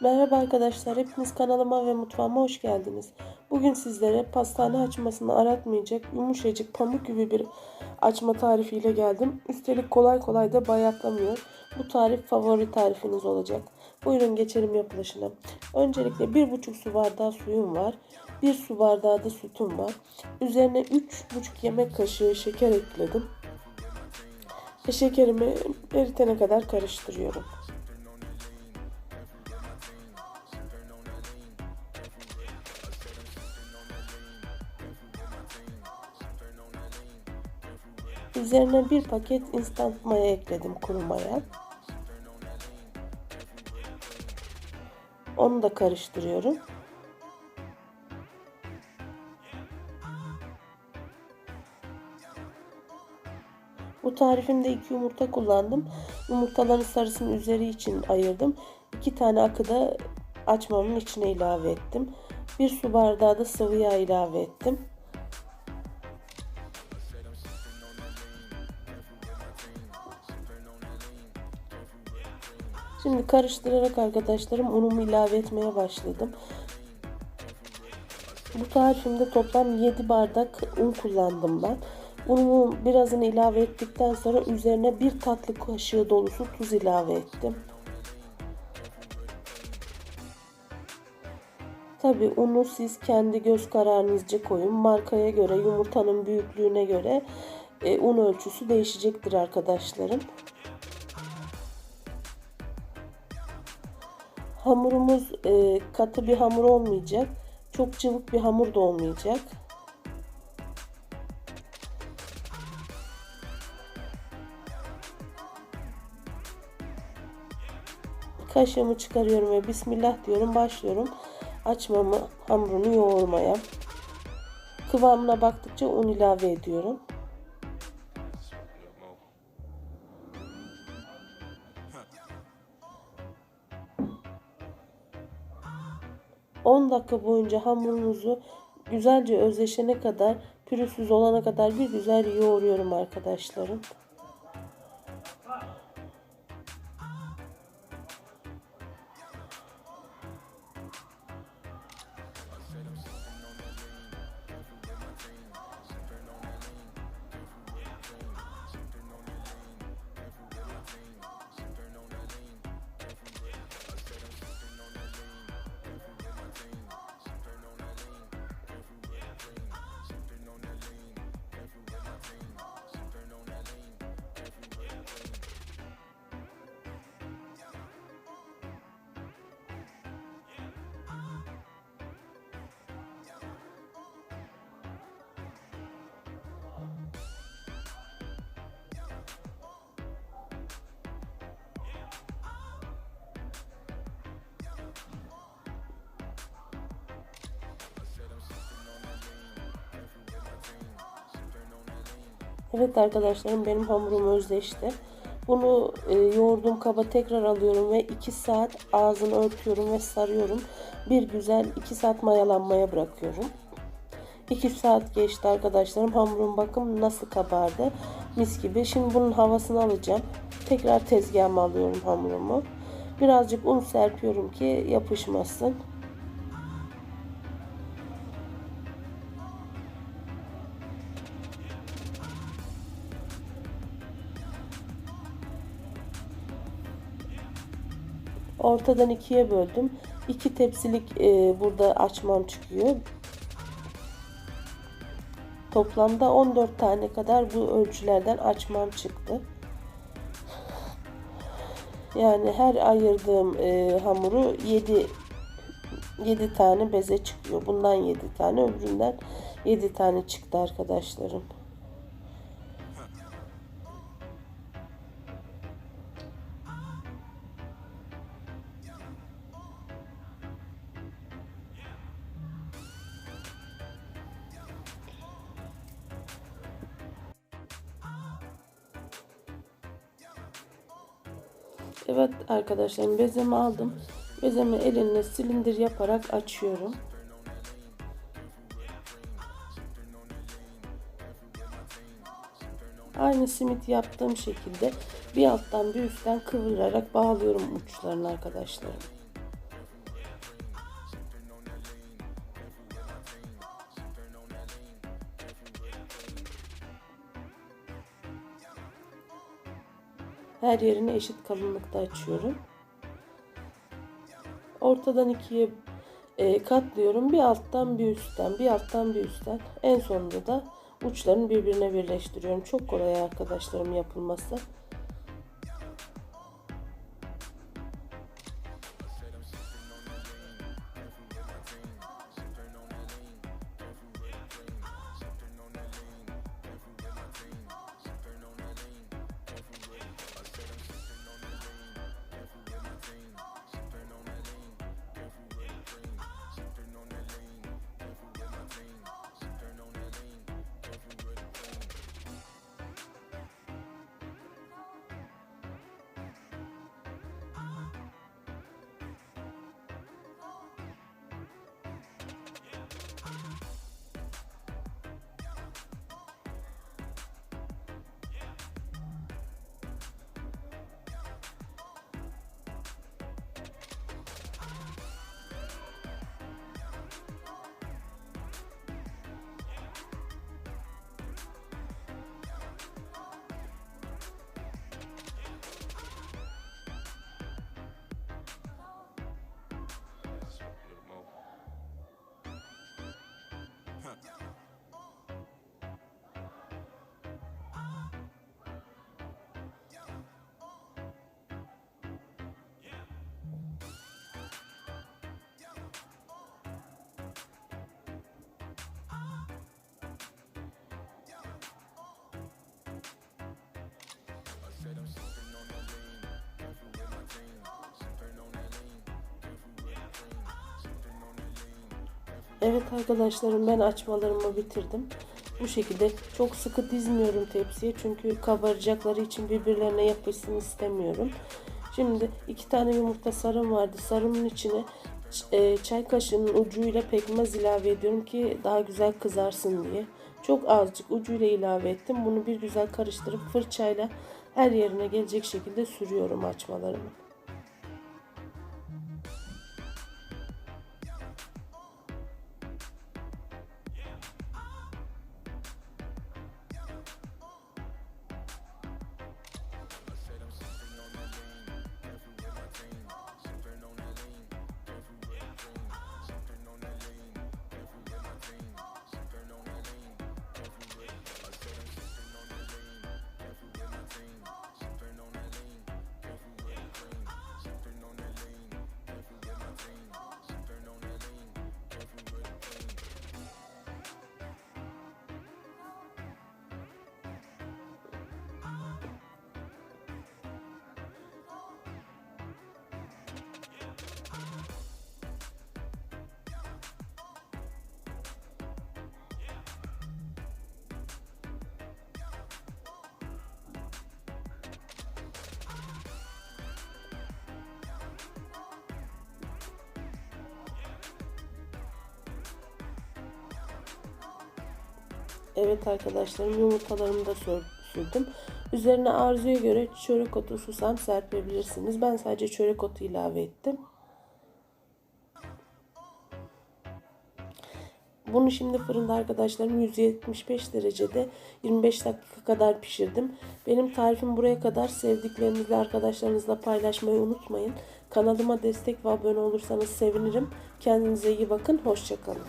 Merhaba arkadaşlar, hepiniz kanalıma ve mutfağıma hoş geldiniz. Bugün sizlere pastane açmasını aratmayacak yumuşacık pamuk gibi bir açma tarifiyle geldim. Üstelik kolay kolay da bayatlamıyor. Bu tarif favori tarifiniz olacak. Buyurun geçelim yapılışına. Öncelikle 1,5 su bardağı suyum var. 1 su bardağı da sütüm var. Üzerine 3,5 yemek kaşığı şeker ekledim. Ve şekerimi eritene kadar karıştırıyorum. Üzerine bir paket instant maya ekledim kuru maya. Onu da karıştırıyorum. Bu tarifimde iki yumurta kullandım. Yumurtaların sarısını üzeri için ayırdım. İki tane akı da açmamın içine ilave ettim. Bir su bardağı da sıvı yağ ilave ettim. Şimdi karıştırarak arkadaşlarım unumu ilave etmeye başladım. Bu tarifimde toplam 7 bardak un kullandım ben. Unumu birazını ilave ettikten sonra üzerine bir tatlı kaşığı dolusu tuz ilave ettim. Tabi unu siz kendi göz kararınızca koyun. Markaya göre, yumurtanın büyüklüğüne göre e, un ölçüsü değişecektir arkadaşlarım. Hamurumuz e, katı bir hamur olmayacak. Çok cıvık bir hamur da olmayacak. Kaşığımı çıkarıyorum ve Bismillah diyorum. Başlıyorum açmamı hamurunu yoğurmaya. Kıvamına baktıkça un ilave ediyorum. 10 dakika boyunca hamurunuzu güzelce özleşene kadar pürüzsüz olana kadar bir güzel yoğuruyorum arkadaşlarım. Evet arkadaşlarım benim hamurum özleşti. Bunu e, yoğurduğum kaba tekrar alıyorum ve 2 saat ağzını örtüyorum ve sarıyorum. Bir güzel 2 saat mayalanmaya bırakıyorum. 2 saat geçti arkadaşlarım. Hamurum bakın nasıl kabardı. Mis gibi. Şimdi bunun havasını alacağım. Tekrar tezgahıma alıyorum hamurumu. Birazcık un serpiyorum ki yapışmasın. Ortadan ikiye böldüm. İki tepsilik e, burada açmam çıkıyor. Toplamda 14 tane kadar bu ölçülerden açmam çıktı. Yani her ayırdığım e, hamuru 7 7 tane beze çıkıyor. Bundan 7 tane, öbüründen 7 tane çıktı arkadaşlarım. Evet arkadaşlar bezemi aldım. Bezemi elimle silindir yaparak açıyorum. Aynı simit yaptığım şekilde bir alttan bir üstten kıvırarak bağlıyorum uçlarını arkadaşlarım. Her yerini eşit kalınlıkta açıyorum. Ortadan ikiye e, katlıyorum. Bir alttan bir üstten, bir alttan bir üstten. En sonunda da uçlarını birbirine birleştiriyorum. Çok kolay arkadaşlarım yapılması. Evet arkadaşlarım ben açmalarımı bitirdim. Bu şekilde çok sıkı dizmiyorum tepsiye çünkü kabaracakları için birbirlerine yapışsın istemiyorum. Şimdi iki tane yumurta sarım vardı. Sarımın içine e, çay kaşığının ucuyla pekmez ilave ediyorum ki daha güzel kızarsın diye. Çok azıcık ucuyla ilave ettim. Bunu bir güzel karıştırıp fırçayla her yerine gelecek şekilde sürüyorum açmalarımı. Evet arkadaşlarım yumurtalarımı da sürdüm. Üzerine arzuya göre çörek otu, susam serpebilirsiniz. Ben sadece çörek otu ilave ettim. Bunu şimdi fırında arkadaşlarım 175 derecede 25 dakika kadar pişirdim. Benim tarifim buraya kadar sevdiklerinizle arkadaşlarınızla paylaşmayı unutmayın. Kanalıma destek ve abone olursanız sevinirim. Kendinize iyi bakın. Hoşçakalın.